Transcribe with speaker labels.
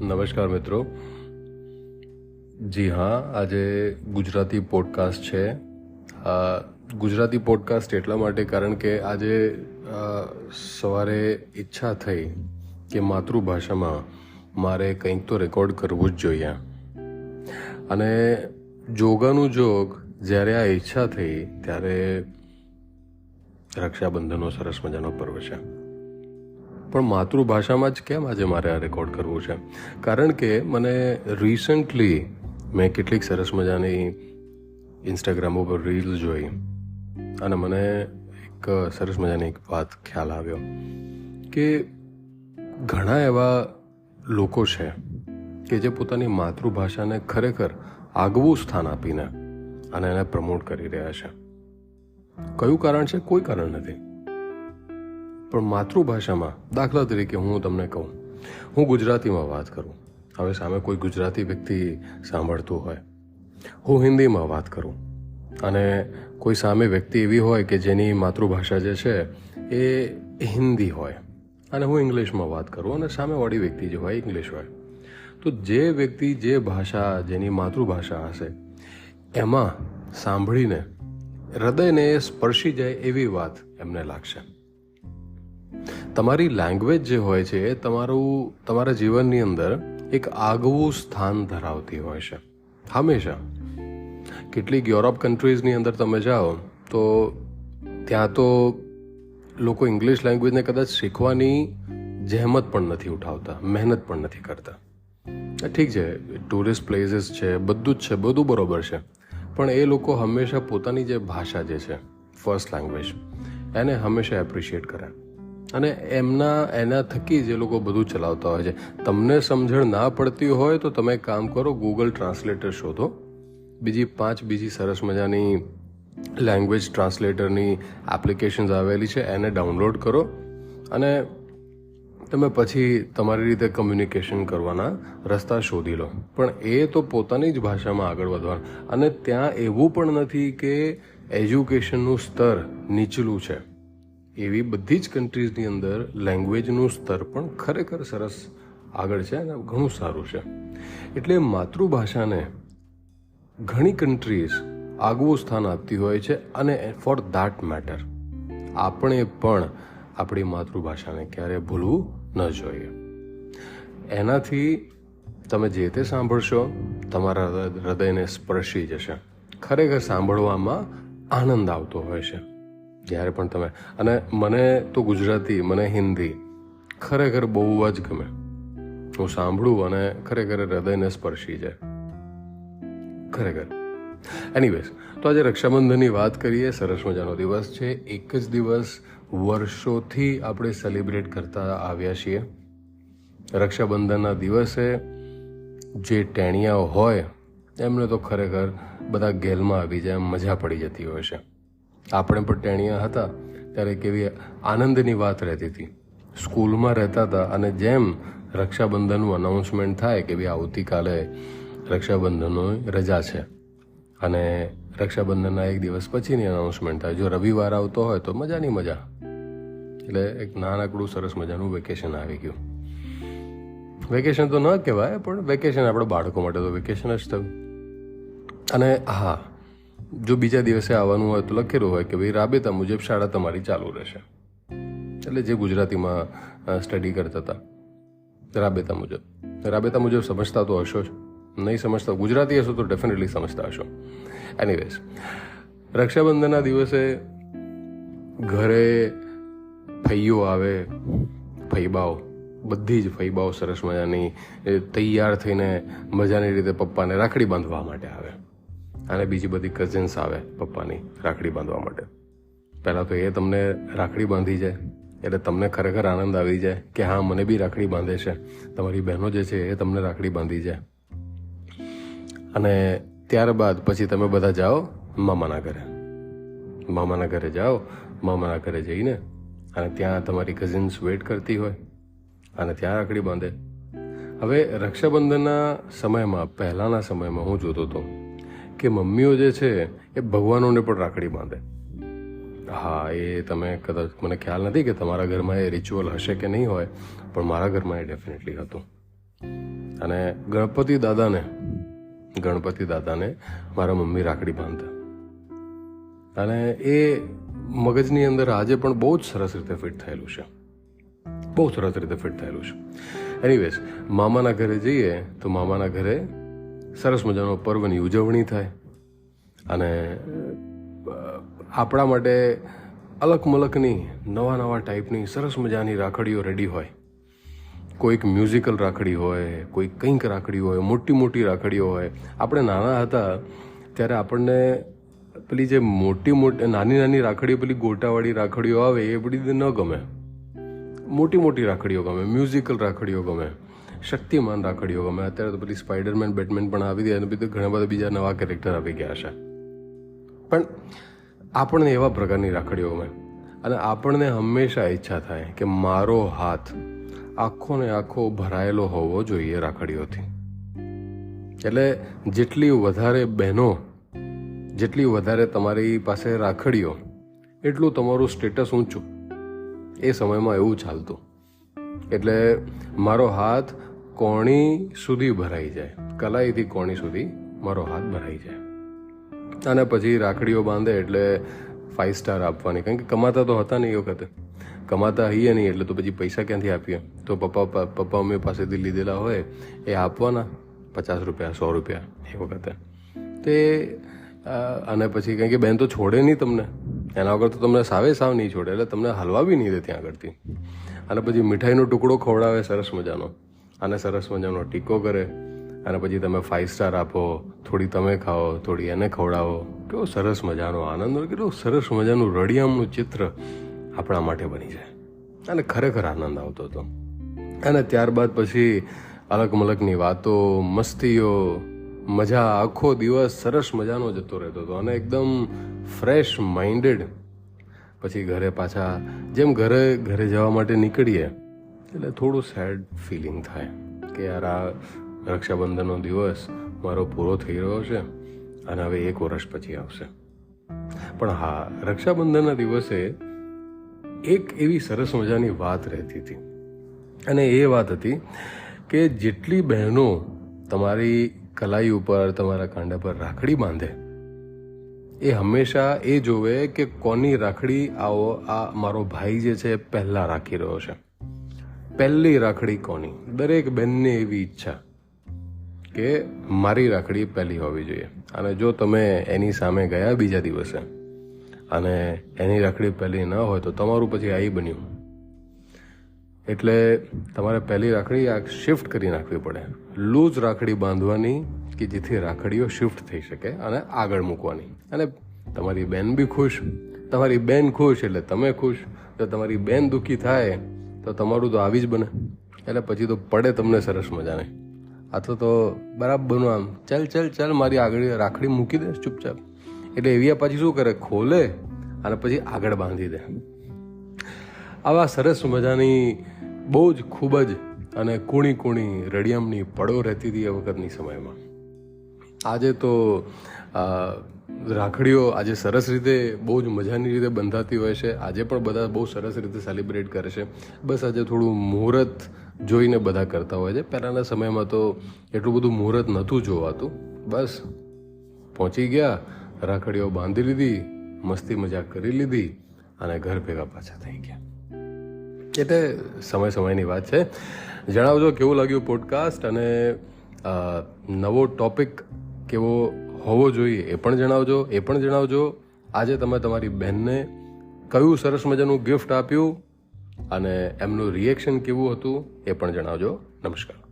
Speaker 1: નમસ્કાર મિત્રો. જી હા, આજે ગુજરાતી પોડકાસ્ટ છે. ગુજરાતી પોડકાસ્ટ એટલા માટે કારણ કે આજે સવારે ઈચ્છા થઈ કે માતૃભાષામાં મારે કંઈક તો રેકોર્ડ કરવું જ જોઈએ. અને જોગાનું જોગ જ્યારે આ ઈચ્છા થઈ ત્યારે રક્ષાબંધનનો સરસ મજાનો પર્વ છે. પણ માતૃભાષામાં જ કેમ આજે મારે આ રેકોર્ડ કરવું છે? કારણ કે મને રિસન્ટલી મેં કેટલીક સરસ મજાની ઇન્સ્ટાગ્રામ ઉપર રીલ જોઈ અને મને એક સરસ મજાની એક વાત ખ્યાલ આવ્યો કે ઘણા એવા લોકો છે કે જે પોતાની માતૃભાષાને ખરેખર આગવું સ્થાન આપીને અને એને પ્રમોટ કરી રહ્યા છે. કયું કારણ છે? કોઈ કારણ નથી. પણ માતૃભાષામાં દાખલા તરીકે હું તમને કહું, હું ગુજરાતીમાં વાત કરું. હવે સામે કોઈ ગુજરાતી વ્યક્તિ સાંભળતું હોય, હું હિન્દીમાં વાત કરું. અને કોઈ સામે વ્યક્તિ એવી હોય કે જેની માતૃભાષા જે છે એ હિન્દી હોય, અને હું ઇંગ્લિશમાં વાત કરું, અને સામેવાળી વ્યક્તિ જે હોય ઇંગ્લિશ હોય. તો જે વ્યક્તિ જે ભાષા જેની માતૃભાષા હશે, એમાં સાંભળીને હૃદયને સ્પર્શી જાય એવી વાત એમને લાગશે. તમારી લેંગ્વેજ જે હોય છે, એ તમારું, તમારા જીવનની અંદર એક આગવું સ્થાન ધરાવતી હોય છે. હંમેશા. કેટલીક યુરોપ કન્ટ્રીઝની અંદર તમે જાઓ, તો ત્યાં તો લોકો ઇંગ્લિશ લેંગ્વેજને કદાચ શીખવાની જહેમત પણ નથી ઉઠાવતા, મહેનત પણ નથી કરતા. ઠીક છે ટુરિસ્ટ પ્લેસીસ છે, બધું જ છે, બધું બરોબર છે. પણ એ લોકો હંમેશા પોતાની જે ભાષા જે છે ફર્સ્ટ લેંગ્વેજ એને હંમેશા એપ્રિશિએટ કરે. અને એમના, એના થકી જ લોકો બધું ચલાવતા હોય છે. તમને સમજણ ના પડતી હોય તો તમે કામ કરો ગૂગલ ટ્રાન્સલેટર શોધો. બીજી પાંચ બીજી સરસ મજાની લેંગ્વેજ ટ્રાન્સલેટરની એપ્લિકેશન્સ આવેલી છે, એને ડાઉનલોડ કરો. અને તમે પછી તમારી રીતે કમ્યુનિકેશન કરવાના રસ્તા શોધી લો. પણ એ તો પોતાની જ ભાષામાં આગળ વધવાનું. અને ત્યાં એવું પણ નથી કે એજ્યુકેશનનું સ્તર નીચલું છે. એવી બધી જ કન્ટ્રીઝની અંદર લેંગ્વેજનું સ્તર પણ ખરેખર સરસ આગળ છે અને ઘણું સારું છે. એટલે માતૃભાષાને ઘણી કન્ટ્રીઝ આગવું સ્થાન આપતી હોય છે અને ફોર ધેટ મેટર આપણે પણ આપણી માતૃભાષાને ક્યારે ભૂલવું ન જોઈએ. એનાથી તમે જે તે સાંભળશો તમારા હૃદયને સ્પર્શી જશે. ખરેખર સાંભળવામાં આનંદ આવતો હોય છે. જ્યારે પણ તમે. અને મને તો ગુજરાતી, મને હિન્દી ખરેખર બહુ જ ગમે. હું સાંભળું અને ખરેખર હૃદયને સ્પર્શી જાય. ખરેખર. એનીવેઝ તો આજે રક્ષાબંધનની વાત કરીએ. સરસ મજાનો દિવસ છે. એક જ દિવસ વર્ષોથી આપણે સેલિબ્રેટ કરતા આવ્યા છીએ. રક્ષાબંધનના દિવસે જે ટેણિયાઓ હોય, એમને તો ખરેખર બધા ગેલમાં આવી જાય, મજા પડી જતી હોય છે. આપણે પણ ટેણિયા હતા ત્યારે કેવી આનંદની વાત રહેતી હતી. સ્કૂલમાં રહેતા હતા અને જેમ રક્ષાબંધનનું અનાઉન્સમેન્ટ થાય કે ભાઈ આવતીકાલે રક્ષાબંધનનો રજા છે. અને રક્ષાબંધનના એક દિવસ પછીની અનાઉન્સમેન્ટ થાય. જો રવિવાર આવતો હોય તો મજાની મજા. એટલે એક નાનકડું સરસ મજાનું વેકેશન આવી ગયું. વેકેશન તો ન કહેવાય, પણ વેકેશન આપણે બાળકો માટે તો વેકેશન જ થયું. અને હા જો બીજા દિવસે આવવાનું હોય તો લખેલું હોય કે ભાઈ રાબેતા મુજબ શાળા તમારી ચાલુ રહેશે. એટલે જે ગુજરાતીમાં સ્ટડી કરતા હતા. રાબેતા મુજબ. રાબેતા મુજબ સમજતા તો હશો જ. નહીં સમજતા ગુજરાતી હશો તો ડેફિનેટલી સમજતા હશો. એનીવેઝ રક્ષાબંધનના દિવસે ઘરે ફૈયો આવે, ફૈબાઓ, બધી જ ફૈબાઓ સરસ મજાની તૈયાર થઈને મજાની રીતે પપ્પાને રાખડી બાંધવા માટે આવે. અને બીજી બધી કઝિન્સ આવે પપ્પાની રાખડી બાંધવા માટે. પહેલાં તો એ તમને રાખડી બાંધી જાય, એટલે તમને ખરેખર આનંદ આવી જાય કે હા, મને બી રાખડી બાંધે છે. તમારી બહેનો જે છે એ તમને રાખડી બાંધી જાય. અને ત્યારબાદ પછી તમે બધા જાઓ મામાના ઘરે. મામાના ઘરે જાઓ, મામાના ઘરે જઈને અને ત્યાં તમારી કઝિન્સ વેઇટ કરતી હોય અને ત્યાં રાખડી બાંધે. હવે રક્ષાબંધનના સમયમાં, પહેલાંના સમયમાં હું જોતો હતો કે મમ્મીઓ જે છે એ ભગવાનોને પણ રાખડી બાંધે. હા, એ તમે કદાચ મને ખ્યાલ નથી કે તમારા ઘરમાં એ રિચ્યુઅલ હશે કે નહીં હોય, પણ મારા ઘરમાં એ ડેફિનેટલી હતું. અને ગણપતિ દાદાને ગણપતિ દાદાને મારા મમ્મી રાખડી બાંધતા. અને એ મગજની અંદર આજે પણ બહુ જ સરસ રીતે ફિટ થયેલું છે. બહુ સરસ રીતે ફિટ થયેલું છે. એનીવેઝ મામાના ઘરે જઈએ તો મામાના ઘરે સરસ મજાનો પર્વની ઉજવણી થાય અને આપણા માટે અલગ મલકની નવા નવા ટાઈપની સરસ મજાની રાખડીઓ રેડી હોય. કોઈક મ્યુઝિકલ રાખડી હોય કોઈ કંઈક રાખડી હોય મોટી મોટી રાખડીઓ હોય. આપણે નાના હતા ત્યારે આપણને પેલી જે મોટી મોટી, નાની નાની રાખડીઓ, પેલી ગોટાવાળી રાખડીઓ આવે એ બધી ન ગમે. મોટી મોટી રાખડીઓ ગમે મ્યુઝિકલ રાખડીઓ ગમે. શક્તિમાન રાખડીઓ ગમે અત્યારે તો પેલી સ્પાઈડરમેન, બેટમેન પણ આવી ગયા અને બીજું ઘણા બધા બીજા નવા કેરેક્ટર આવી ગયા છે. પણ આપણને એવા પ્રકારની રાખડીઓ ગમે. અને આપણને હંમેશા ઈચ્છા થાય કે મારો હાથ આખો ને આખો ભરાયેલો હોવો જોઈએ રાખડીઓથી. એટલે જેટલી વધારે બહેનો, જેટલી વધારે તમારી પાસે રાખડીઓ, એટલું તમારું સ્ટેટસ ઊંચું. એ સમયમાં એવું ચાલતું. એટલે મારો હાથ કોણી સુધી ભરાઈ જાય. કલાઈથી કોણી સુધી મારો હાથ ભરાઈ જાય. અને પછી રાખડીઓ બાંધે એટલે ફાઇવ સ્ટાર આપવાની. કારણ કે કમાતા તો હતા નહીં એ વખતે. કમાતા હઈએ નહીં એટલે તો પછી પૈસા ક્યાંથી આપીએ? તો પપ્પા પપ્પા મમ્મી પાસેથી લીધેલા હોય, એ આપવાના પચાસ રૂપિયા, સો રૂપિયા એ વખતે. તે અને પછી કારણ કે બેન તો છોડે નહીં તમને. એના વગર તો તમને સાવે સાવ નહીં છોડે. એટલે તમને હલવા બી નહીં દે ત્યાં આગળથી. અને પછી મીઠાઈનો ટુકડો ખવડાવે, સરસ મજાનો. અને સરસ મજાનો ટીકો કરે અને પછી તમે ફાઇવ સ્ટાર આપો, થોડી તમે ખાઓ, થોડી એને ખવડાવો. કેવો સરસ મજાનો આનંદ હોય કેટલું સરસ મજાનું રળિયામનું ચિત્ર આપણા માટે બની જાય. અને ખરેખર આનંદ આવતો હતો. અને ત્યારબાદ પછી અલગ મલકની વાતો, મસ્તીઓ, મજા, આખો દિવસ સરસ મજાનો જતો રહેતો હતો અને એકદમ ફ્રેશ માઇન્ડેડ પછી ઘરે પાછા, જેમ ઘરે ઘરે જવા માટે નીકળીએ એટલે થોડું સેડ ફિલિંગ થાય કે યાર આ રક્ષાબંધનનો દિવસ મારો પૂરો થઈ રહ્યો છે અને હવે એક વર્ષ પછી આવશે. પણ હા, રક્ષાબંધનના દિવસે એક એવી સરસ મજાની વાત રહેતી હતી. અને એ વાત હતી કે જેટલી બહેનો તમારી કલાઈ ઉપર, તમારા કાંડા પર રાખડી બાંધે, એ હંમેશા એ જોવે કે કોની રાખડી આવો આ મારો ભાઈ જે છે પહેલા રાખી રહ્યો છે. પહેલી રાખડી કોની? દરેક બહેનની એવી ઈચ્છા કે મારી રાખડી પહેલી હોવી જોઈએ. અને જો તમે એની સામે ગયા બીજા દિવસે અને એની રાખડી પહેલી ન હોય તો તમારું પછી આઈ બન્યું. એટલે તમારે પહેલી રાખડી આ શિફ્ટ કરી નાખવી પડે. લૂઝ રાખડી બાંધવાની કે જેથી રાખડીઓ શિફ્ટ થઈ શકે અને આગળ મૂકવાની. અને તમારી બેન બી ખુશ. તમારી બેન ખુશ એટલે તમે ખુશ. જો તમારી બેન દુઃખી થાય તો તમારું તો આવી જ બને. એટલે પછી તો પડે તમને સરસ મજાને. આ તો તો બરાબરનું આમ, ચાલ ચાલ ચાલ, મારી આગળ રાખડી મૂકી દે, ચૂપચાપ. એટલે એવી પછી શું કરે? ખોલે અને પછી આગળ બાંધી દે. આવા સરસ મજાની બહુ જ ખૂબ જ અને કૂણી કૂણી રડિયામની પડો રહેતી હતી એ વખતની સમયમાં. આજે તો રાખડીઓ આજે સરસ રીતે બહુ જ મજાની રીતે બંધાતી હોય છે. આજે પણ બધા બહુ સરસ રીતે સેલિબ્રેટ કરે છે. બસ આજે થોડું મુહૂર્ત જોઈને બધા કરતા હોય છે. પહેલાંના સમયમાં તો એટલું બધું મુહૂર્ત નહોતું જોવાતું. બસ પહોંચી ગયા, રાખડીઓ બાંધી લીધી, મસ્તી મજાક કરી લીધી અને ઘર ભેગા પાછા થઈ ગયા. એટલે સમય સમયની વાત છે. જણાવજો કેવું લાગ્યું પોડકાસ્ટ અને નવો ટોપિક કેવો હોવો જોઈએ એ પણ જણાવજો, એ પણ જણાવજો. આજે તમે તમારી બહેનને કયું સરસ મજાનું ગિફ્ટ આપ્યું અને એમનું રિએક્શન કેવું હતું એ પણ જણાવજો. નમસ્કાર.